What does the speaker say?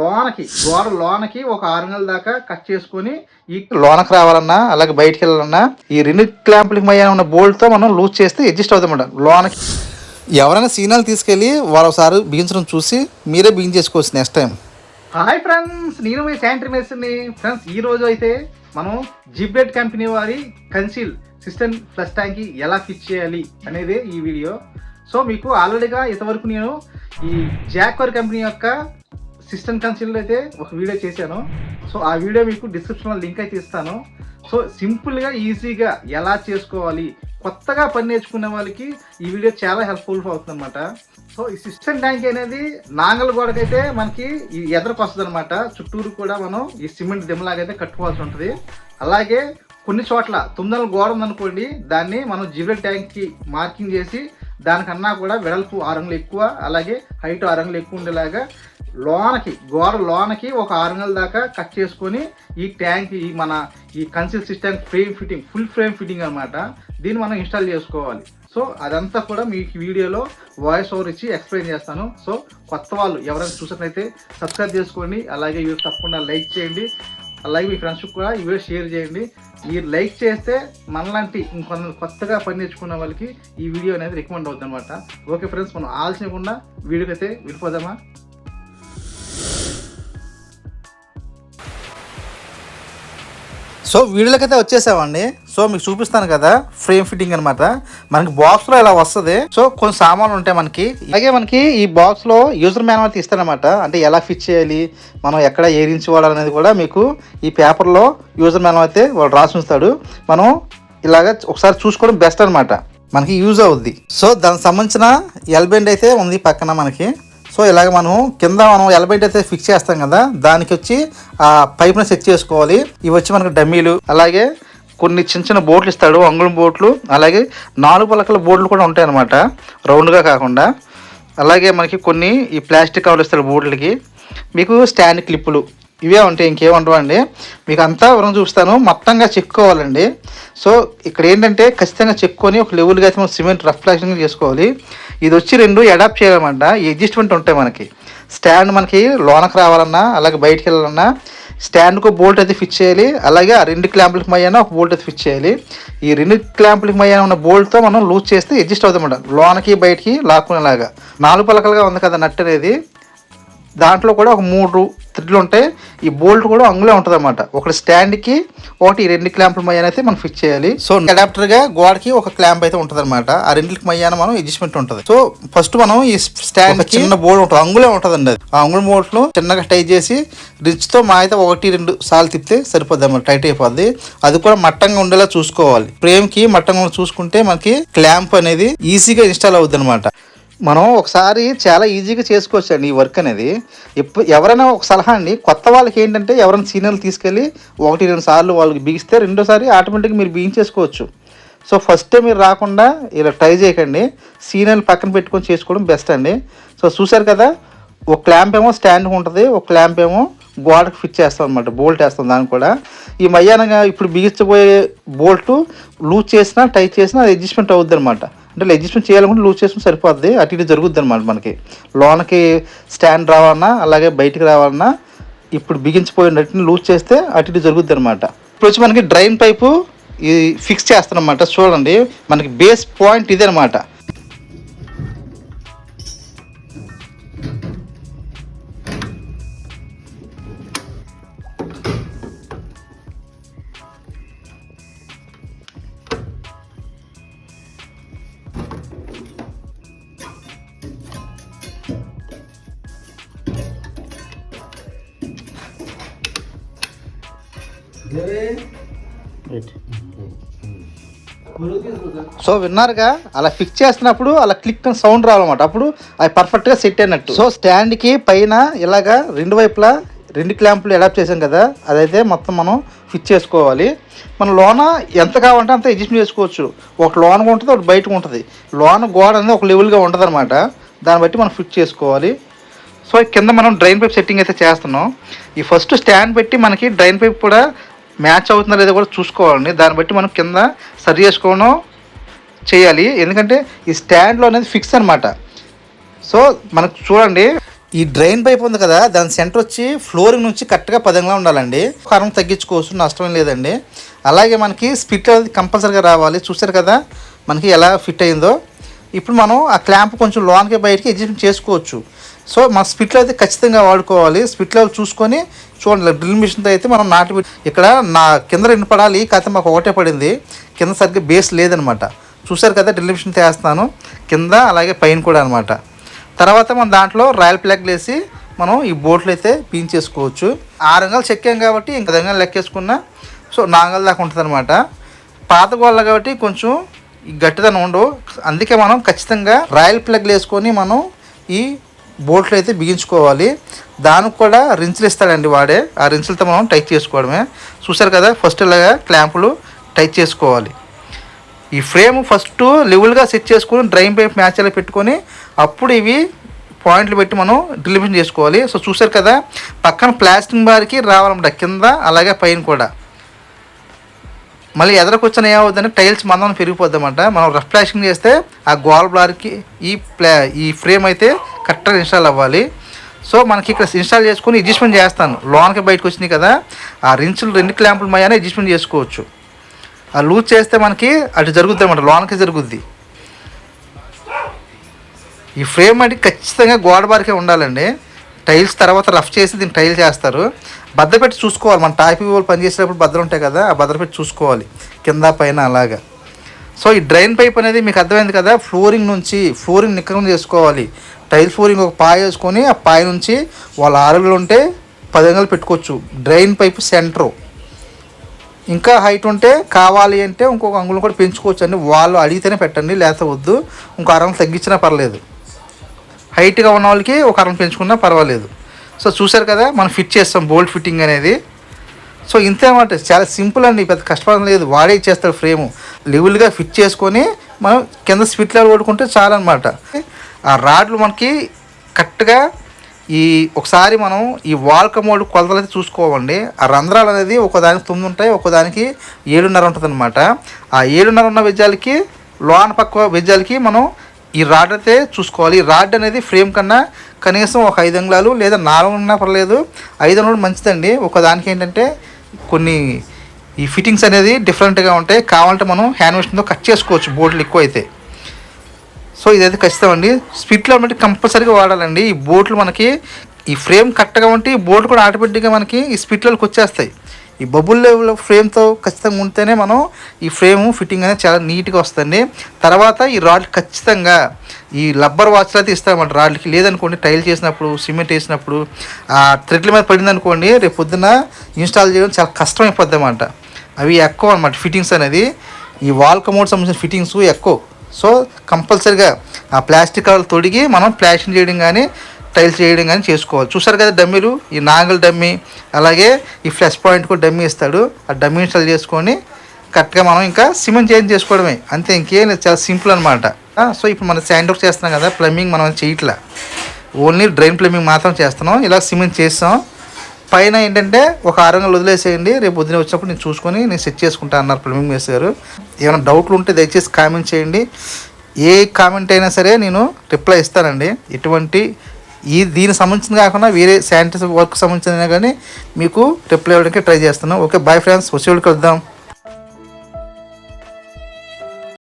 లోనకి గోడ లోనకి ఒక ఆరు నెలల దాకా కట్ చేసుకొని ఈ లోనకి రావాలన్నా అలాగే బయటికి వెళ్ళాలన్నా ఈ రెండు క్లాంపులకి మధ్య ఉన్న బోల్ట్తో మనం లూజ్ చేస్తే అడ్జస్ట్ అవుతామన్నమాట లోనకి ఎవరైనా సీనాలు తీసుకెళ్ళి వాళ్ళొకసారి బిగించడం చూసి మీరే బిగించేసుకోవచ్చు నెక్స్ట్ టైం హాయ్ ఫ్రెండ్స్ నేను మీ శానిటరీ మేస్త్రిని. ఫ్రెండ్స్ ఈ రోజు అయితే మనం జిబ్లెట్ కంపెనీ వారి కన్సిల్ సిస్టమ్ ఫ్లష్ ట్యాంక్కి ఎలా ఫిట్ చేయాలి అనేది ఈ వీడియో సో మీకు ఆల్రెడీగా ఇంతవరకు నేను ఈ జాక్వర్ కంపెనీ యొక్క సిస్టమ్ కన్సిల్ అయితే ఒక వీడియో చేశాను. సో ఆ వీడియో మీకు డిస్క్రిప్షన్లో లింక్ అయితే ఇస్తాను. సో సింపుల్గా ఈజీగా ఎలా చేసుకోవాలి కొత్తగా పని నేర్చుకునే వాళ్ళకి ఈ వీడియో చాలా హెల్ప్ఫుల్ అవుతుంది అనమాట సో ఈ సిస్టమ్ ట్యాంక్ అనేది నాంగల్ గోడకైతే మనకి ఈ ఎదరకు వస్తుంది అనమాట చుట్టూరు కూడా మనం ఈ సిమెంట్ దిమ్మలాగైతే కట్టుకోవాల్సి ఉంటుంది. అలాగే కొన్ని చోట్ల తొమ్మిది గోడ ఉందనుకోండి దాన్ని మనం జిబెల్ ట్యాంక్కి మార్కింగ్ చేసి దానికన్నా కూడా వెడల్పు ఆరంగులు ఎక్కువ అలాగే హైట్ ఆరంగులు ఎక్కువ ఉండేలాగా లోనకి గోడ లోనకి ఒక ఆరు నెలల దాకా కట్ చేసుకొని ఈ ట్యాంక్ ఈ మన ఈ concealed system frame fitting full frame fitting అనమాట దీన్ని మనం ఇన్స్టాల్ చేసుకోవాలి. సో అదంతా కూడా మీకు వీడియోలో వాయిస్ ఓవర్ ఇచ్చి ఎక్స్ప్లెయిన్ చేస్తాను. సో కొత్త వాళ్ళు ఎవరైనా చూసినట్లయితే సబ్స్క్రైబ్ చేసుకోండి. అలాగే వీడియో తప్పకుండా లైక్ చేయండి. అలాగే మీ ఫ్రెండ్స్కి కూడా ఈ వీడియో షేర్ చేయండి. మీరు లైక్ చేస్తే మనలాంటి ఇంకొంత కొత్తగా పని నేర్చుకున్న వాళ్ళకి ఈ వీడియో అనేది రికమెండ్ అవుతుంది అనమాట ఓకే ఫ్రెండ్స్ మనం ఆలోచనకుండా వీడియోకి అయితే వెళ్ళిపోదామా సో వీడియోలకైతే అయితే వచ్చేసామండి. సో మీకు చూపిస్తాను కదా ఫ్రేమ్ ఫిట్టింగ్ అనమాట మనకి బాక్స్లో ఇలా వస్తుంది. సో కొన్ని సామాన్లు ఉంటాయి మనకి. అలాగే మనకి ఈ బాక్స్లో యూజర్ మాన్యువల్ తీస్తారనమాట అంటే ఎలా ఫిట్ చేయాలి మనం ఎక్కడ ఏరించుకోవాలి అనేది కూడా మీకు ఈ పేపర్లో యూజర్ మాన్యువల్ అయితే వాళ్ళు రాసి ఉంచుతాడు. మనం ఇలాగ ఒకసారి చూసుకోవడం బెస్ట్ అనమాట మనకి యూజ్ అవుద్ది. సో దానికి సంబంధించిన ఎల్బెండ్ అయితే ఉంది పక్కన మనకి. సో ఇలాగ మనం కింద మనం ఎలబెంట్ అయితే ఫిక్స్ చేస్తాం కదా దానికి వచ్చి ఆ పైప్ని సెట్ చేసుకోవాలి. ఇవి వచ్చి మనకు డమ్మీలు అలాగే కొన్ని చిన్న చిన్న బోట్లు ఇస్తాడు అంగుళం బోట్లు అలాగే నాలుగు పలకల బోట్లు కూడా ఉంటాయి అనమాట రౌండ్గా కాకుండా. అలాగే మనకి కొన్ని ఈ ప్లాస్టిక్ కవర్లు ఇస్తాడు బోట్లకి. మీకు స్టాండ్ క్లిప్పులు ఇవే ఉంటాయి ఇంకేం ఉండవండి. మీకు అంతా వివరం చూపిస్తాను. మొత్తంగా చెక్కుకోవాలండి సో ఇక్కడ ఏంటంటే ఖచ్చితంగా చెక్కుకొని ఒక లెవెల్గా అయితే మనం సిమెంట్ రఫ్ చేసుకోవాలి. ఇది వచ్చి రెండు అడాప్ట్ చేయాలన్నమాట. ఈ అడ్జస్ట్మెంట్ ఉంటాయి మనకి. స్టాండ్ మనకి లోనకి రావాలన్నా అలాగే బయటికి వెళ్ళాలన్నా స్టాండ్కు బోల్ట్ అయితే ఫిక్స్ చేయాలి. అలాగే ఆ రెండు క్లాంపులకి మయ్యాన ఒక బోల్ట్ అయితే ఫిక్స్ చేయాలి. ఈ రెండు క్లాంపులకి మయ్యాన ఉన్న బోల్ట్తో మనం లూజ్ చేస్తే అడ్జస్ట్ అవుతామన్నమాట. లోనకి బయటికి లాక్కునేలాగా. నాలుగు పలకలుగా ఉంది కదా నట్ అనేది. దాంట్లో కూడా ఒక మూడు థ్రెడ్లు ఉంటాయి. ఈ బోల్ట్ కూడా అంగులే ఉంటుంది అనమాట ఒకటి స్టాండ్కి ఒకటి రెండు క్లాంపుల మధ్యాన అయితే మనం ఫిక్స్ చేయాలి. సో అడాప్టర్గా గోడకి ఒక క్లాంప్ అయితే ఉంటుంది అనమాట ఆ రెండింటికి మధ్యాన మనం అడ్జస్ట్మెంట్ ఉంటుంది. సో ఫస్ట్ మనం ఈ స్టాండ్ చిన్న బోల్డ్ ఉంటుంది. అంగులే ఉంటుంది అండి అది. ఆ అంగుళ బోల్ట్ను చిన్నగా టైట్ చేసి రిచ్తో మా అయితే ఒకటి రెండు సార్లు తిప్పితే సరిపోద్ది అన్నమాట. టైట్ అయిపోద్ది. అది కూడా మట్టంగా ఉండేలా చూసుకోవాలి. ఫ్రేమ్కి మట్టంగా చూసుకుంటే మనకి క్లాంప్ అనేది ఈజీగా ఇన్స్టాల్ అవుద్ది అనమాట మనం ఒకసారి చాలా ఈజీగా చేసుకోవచ్చు అండి ఈ వర్క్ అనేది. ఎప్పుడు ఎవరైనా ఒక సలహా అండి కొత్త వాళ్ళకి ఏంటంటే ఎవరైనా సీనియర్లు తీసుకెళ్ళి ఒకటి రెండు సార్లు వాళ్ళకి బిగిస్తే రెండోసారి ఆటోమేటిక్గా మీరు బిగించేసుకోవచ్చు. సో ఫస్ట్ మీరు రాకుండా ఇలా ట్రై చేయకండి. సీనియర్లు పక్కన పెట్టుకొని చేసుకోవడం బెస్ట్ అండి. సో చూసారు కదా ఒక క్లాంప్ ఏమో స్టాండ్ ఉంటుంది ఒక క్లాంప్ ఏమో గోడకు ఫిట్ చేస్తాం అనమాట బోల్ట్ వేస్తాం దానికి కూడా. ఈ మధ్యాహ్నంగా ఇప్పుడు బిగించబోయే బోల్ట్ లూజ్ చేసినా టైట్ చేసినా అది అడ్జస్ట్మెంట్ అవుద్ది అనమాట అంటే అడ్జస్ట్మెంట్ చేయాలనుకుంటే లూజ్ చేసుకుని సరిపోద్ది. అటు ఇటు జరుగుద్ది అనమాట మనకి. లోనకి స్టాండ్ రావాలన్నా అలాగే బయటికి రావాలన్నా ఇప్పుడు బిగించిపోయినట్టు లూజ్ చేస్తే అటు ఇటు జరుగుద్ది అనమాట ఇప్పుడు వచ్చి మనకి డ్రైన్ పైపు ఈ ఫిక్స్ చేస్తానమాట చూడండి మనకి బేస్ పాయింట్ ఇదే అనమాట సో విన్నారుగా? అలా ఫిక్స్ చేస్తున్నప్పుడు అలా క్లిక్ అని సౌండ్ రావాలన్నమాట. అప్పుడు అది పర్ఫెక్ట్గా సెట్ అయినట్టు. సో స్టాండ్కి పైన ఇలాగా రెండు వైపులా రెండు క్లాంపులు అడాప్ట్ చేసాం కదా అదైతే మొత్తం మనం ఫిక్స్ చేసుకోవాలి. మన లోన ఎంత కావాలంటే అంత అడ్జస్ట్ చేసుకోవచ్చు. ఒక లోనగా ఉంటుంది ఒకటి బయటకు ఉంటుంది. లోన గోడ అనేది ఒక లెవెల్గా ఉంటుంది అనమాట దాన్ని బట్టి మనం ఫిట్ చేసుకోవాలి. సో కింద మనం డ్రైన్ పైప్ సెట్టింగ్ అయితే చేస్తున్నాం. ఈ ఫస్ట్ స్టాండ్ పెట్టి మనకి డ్రైన్ పైప్ కూడా మ్యాచ్ అవుతుందా లేదా కూడా చూసుకోవాలండి. దాన్ని బట్టి మనం కింద సరి చేసుకోవడం చేయాలి. ఎందుకంటే ఈ స్టాండ్లో అనేది ఫిక్స్ అనమాట సో మనకు చూడండి. ఈ డ్రైన్ పైప్ ఉంది కదా దాని సెంటర్ వచ్చి ఫ్లోరింగ్ నుంచి కరెక్ట్గా పదంగా ఉండాలండి. కరం తగ్గించుకోవచ్చు నష్టం లేదండి. అలాగే మనకి స్పిట్ అనేది కంపల్సరీగా రావాలి. చూసారు కదా మనకి ఎలా ఫిట్ అయిందో. ఇప్పుడు మనం ఆ క్లాంప్ కొంచెం లోన్కి బయటికి అడ్జస్ట్మెంట్ చేసుకోవచ్చు. సో మన స్పిట్లో అయితే ఖచ్చితంగా వాడుకోవాలి. స్పిట్ లెవెల్ చూసుకొని చూడండి డ్రిల్ మిషన్తో అయితే మనం నాటి ఇక్కడ నా కింద రెండు పడాలి కాకపోతే మాకు ఒకటే పడింది. కింద సరిగ్గా బేస్ లేదనమాట. చూసారు కదా డ్రిల్ మిషన్ వేస్తాను. కింద అలాగే పైన కూడా అనమాట. తర్వాత మనం దాంట్లో రాయల్ ప్లాగ్ వేసి మనం ఈ బోట్లు అయితే పీంచేసుకోవచ్చు ఆరు అంగాలు చెక్కాం కాబట్టి ఇంక దగ్గర లెక్కేసుకున్నా సో నాంగల్ దాకా ఉంటుంది అనమాట పాత గోళ్ళ కాబట్టి కొంచెం ఈ గట్టిదనం ఉండవు. అందుకే మనం ఖచ్చితంగా రాయల్ ప్లగ్లు వేసుకొని మనం ఈ బోట్లు అయితే బిగించుకోవాలి. దానికి కూడా రించులు ఇస్తాడండి వాడే. ఆ రించులతో మనం టైట్ చేసుకోవడమే. చూసారు కదా ఫస్ట్ ఇలాగా క్లాంపులు టైట్ చేసుకోవాలి. ఈ ఫ్రేమ్ ఫస్ట్ లెవెల్గా సెట్ చేసుకొని డ్రైన్ పైప్ మ్యాచ్లో పెట్టుకొని అప్పుడు ఇవి పాయింట్లు పెట్టి మనం డ్రిలిమిషన్ చేసుకోవాలి. సో చూసారు కదా పక్కన ప్లాస్టింగ్ బార్కి రావాలన్నమాట. కింద అలాగే పైన కూడా. మళ్ళీ ఎదరకొచ్చిన ఏమవుతుందంటే టైల్స్ మందం పెరిగిపోద్దామంట. మనం రఫ్ ఫ్లాషింగ్ చేస్తే ఆ గోల్ బ్లార్కి ఈ ప్లా ఈ ఫ్రేమ్ అయితే కరెక్ట్గా ఇన్స్టాల్ అవ్వాలి. సో మనకి ఇక్కడ ఇన్స్టాల్ చేసుకొని అడ్జస్ట్మెంట్ చేస్తాను. లోన్కి బయటకు వచ్చినాయి కదా ఆ రించులు రెండు క్లాంపులు మయానే అడ్జస్ట్మెంట్ చేసుకోవచ్చు. ఆ లూజ్ చేస్తే మనకి అటు జరుగుద్ది అనమాట లోన్కి జరుగుద్ది. ఈ ఫ్రేమ్ అంటే ఖచ్చితంగా గోడ బారికే ఉండాలండి. టైల్స్ తర్వాత రఫ్ చేసి దీన్ని టైల్ చేస్తారు. భద్ర పెట్టి చూసుకోవాలి. మన టాపీ వాళ్ళు పనిచేసేటప్పుడు భద్ర ఉంటాయి కదా ఆ భద్ర పెట్టి చూసుకోవాలి. కింద పైన అలాగా. సో ఈ డ్రైన్ పైప్ అనేది మీకు అర్థమైంది కదా ఫ్లోరింగ్ నుంచి ఫ్లోరింగ్ నిక్కరం చేసుకోవాలి. టైల్ ఫ్లోరింగ్ ఒక పాయ వేసుకొని ఆ పాయ నుంచి వాళ్ళ ఆరుగులు ఉంటే పది అంగలు పెట్టుకోవచ్చు. Drain pipe centre. ఇంకా హైట్ ఉంటే కావాలి అంటే ఇంకొక అంగుళం కూడా పెంచుకోవచ్చు అండి వాళ్ళు అడిగితేనే పెట్టండి లేకపోతే వద్దు. ఇంకో అరంగులు తగ్గించినా పర్లేదు. హైట్గా ఉన్న వాళ్ళకి ఒక అరం పెంచుకున్నా పర్వాలేదు. సో చూశారు కదా మనం ఫిట్ చేస్తాం బోల్ట్ ఫిట్టింగ్ అనేది. సో ఇంతే అనమాట చాలా సింపుల్ అండి పెద్ద కష్టపడడం లేదు. వాడే చేస్తారు ఫ్రేము. లెవెల్గా ఫిట్ చేసుకొని మనం కింద స్పిట్ లెవెల్ కొట్టుకుంటే చాలన్నమాట. ఆ రాడ్లు మనకి కరెక్ట్గా ఈ ఒకసారి మనం ఈ వాల్క కమోడ్ కొలతలు అయితే చూసుకోవండి. ఆ రంధ్రాలు అనేది ఒకదానికి తొమ్మిది ఉంటాయి ఒకదానికి ఏడున్నర ఉంటుంది అనమాట ఆ ఏడున్నర ఉన్న వెజ్జాలకి లోన పక్క వెజ్జాలకి మనం ఈ రాడ్ అయితే చూసుకోవాలి. ఈ రాడ్ అనేది ఫ్రేమ్ కన్నా కనీసం ఒక ఐదు అంగుళాలు లేదా నాలుగు ఉన్నా పర్లేదు. ఐదు అంగుళాలు మంచిదండి. ఒకదానికి ఏంటంటే కొన్ని ఈ ఫిట్టింగ్స్ అనేది డిఫరెంట్గా ఉంటాయి. కావాలంటే మనం హ్యాండ్ మిషన్తో కట్ చేసుకోవచ్చు. బోట్లు ఎక్కువ అయితే సో ఇదైతే ఖచ్చితం అండి. స్పిట్లో బట్టి కంపల్సరీగా వాడాలండి. ఈ బోట్లు మనకి ఈ ఫ్రేమ్ కరెక్ట్గా ఉంటే ఈ బోట్లు కూడా ఆటోమేటిక్గా మనకి ఈ స్పిట్లోకి వచ్చేస్తాయి. ఈ బబుల్ లెవెల్ ఫ్రేమ్తో ఖచ్చితంగా ఉంటేనే మనం ఈ ఫ్రేమ్ ఫిట్టింగ్ అనేది చాలా నీట్గా వస్తుంది. తర్వాత ఈ రాడ్ ఖచ్చితంగా ఈ లబ్బర్ వాచ్లు అయితే ఇస్తామన్నమాట రాడ్లకి. లేదనుకోండి టైల్ చేసినప్పుడు సిమెంట్ వేసినప్పుడు ఆ థ్రెడ్ల మీద పడిందనుకోండి రేపు పొద్దున్న ఇన్స్టాల్ చేయడం చాలా కష్టం అయిపోద్ది అన్నమాట అవి ఎక్కువ అనమాట ఫిట్టింగ్స్ అనేది. ఈ వాల్ కమోడ్ సంబంధించిన ఫిట్టింగ్స్ ఎక్కువ. సో కంపల్సరిగా ఆ ప్లాస్టిక్ కవర్లు తొడిగి మనం ప్లాస్టింగ్ చేయడం కానీ టైల్స్ చేయడం కానీ చేసుకోవాలి. చూసారు కదా డమ్మీలు? ఈ నాగల్ డమ్మీ అలాగే ఈ ఫ్లెష్ పాయింట్ కూడా డమ్మీ ఇస్తాడు. ఆ డమ్మీ ఇన్స్టాల్ చేసుకొని కరెక్ట్గా మనం ఇంకా సిమెంట్ చేంజ్ చేసుకోవడమే. అంతే ఇంకేం లేదు. చాలా సింపుల్ అనమాట సో ఇప్పుడు మనం శాండ్ వర్క్ చేస్తున్నాం కదా ప్లంబింగ్ మనం చేయట్లా. ఓన్లీ డ్రైన్ ప్లంబింగ్ మాత్రం చేస్తున్నాం. ఇలా సిమెంట్ చేస్తాం. పైన ఏంటంటే ఒక ఆరంగలు వదిలేసేయండి. రేపు పొద్దున వచ్చినప్పుడు నేను చూసుకొని నేను సెట్ చేసుకుంటా అన్నారు ప్లంబింగ్ వేసారు ఏమైనా డౌట్లు ఉంటే దయచేసి కామెంట్ చేయండి. ఏ కామెంట్ అయినా సరే నేను రిప్లై ఇస్తానండి. ఎటువంటి ఈ దీనికి సంబంధించిన కాకుండా వేరే శానిటైజర్ వర్క్ సంబంధించిన కానీ మీకు రిప్లై ఇవ్వడానికి ట్రై చేస్తాను ఓకే బాయ్ ఫ్రెండ్స్ వచ్చేవాళ్ళు కలుద్దాం.